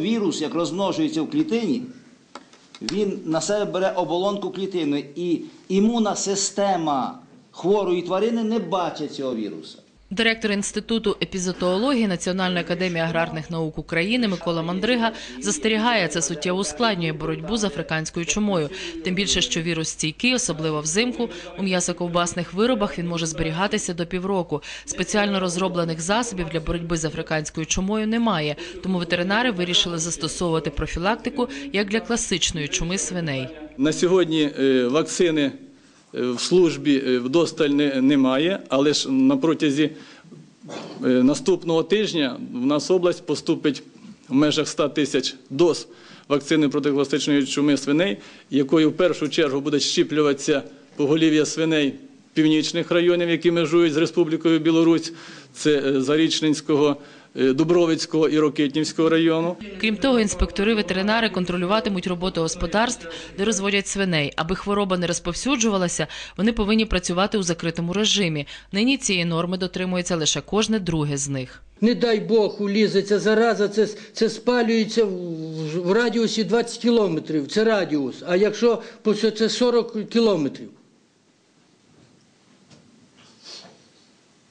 Вірус, як розмножується в клітині, він на себе бере оболонку клітини, і імунна система хворої тварини не бачить цього віруса. Директор інституту епізотоології Національної академії аграрних наук України Микола Мандрига застерігає, це суттєво ускладнює боротьбу з африканською чумою. Тим більше, що вірус стійкий, особливо взимку. У м'ясоковбасних виробах він може зберігатися до півроку. Спеціально розроблених засобів для боротьби з африканською чумою немає, тому ветеринари вирішили застосовувати профілактику як для класичної чуми свиней. На сьогодні е, вакцини в службі е, вдосталь не- немає, але ж на протязі е, наступного тижня в нас область поступить в межах 100 тисяч доз вакцини проти класичної чуми свиней, якою в першу чергу буде щіплюватися поголів'я свиней північних районів, які межують з Республікою Білорусь, це е, Зарічненського, е, Дубровицького і Рокитнівського району. Крім того, інспектори-ветеринари контролюватимуть роботу господарств, де розводять свиней. Аби хвороба не розповсюджувалася, вони повинні працювати у закритому режимі. Нині цієї норми дотримується лише кожне друге з них. Не дай Бог улізе ця зараза, це, це спалюється в, в радіусі 20 кілометрів, це радіус. А якщо це 40 кілометрів.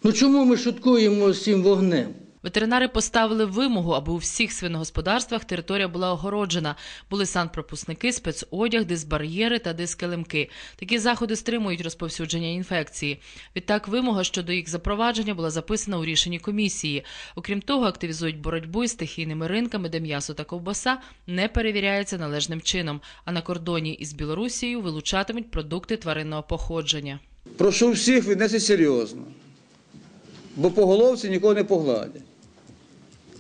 Ну чому ми шуткуємо з цим вогнем? Ветеринари поставили вимогу, аби у всіх свиногосподарствах територія була огороджена. Були санпропускники, спецодяг, дисбар'єри та дискелемки. Такі заходи стримують розповсюдження інфекції. Відтак, вимога щодо їх запровадження була записана у рішенні комісії. Окрім того, активізують боротьбу із стихійними ринками, де м'ясо та ковбаса не перевіряються належним чином. А на кордоні із Білорусією вилучатимуть продукти тваринного походження. Прошу всіх віднести серйозно, бо по головці нікого не погладять.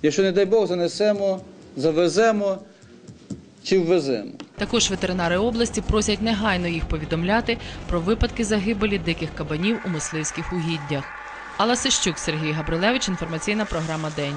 Якщо, не дай Бог, занесемо, завеземо чи ввеземо. Також ветеринари області просять негайно їх повідомляти про випадки загибелі диких кабанів у мисливських угіддях. Алла Сищук, Сергій Габрилевич, інформаційна програма День.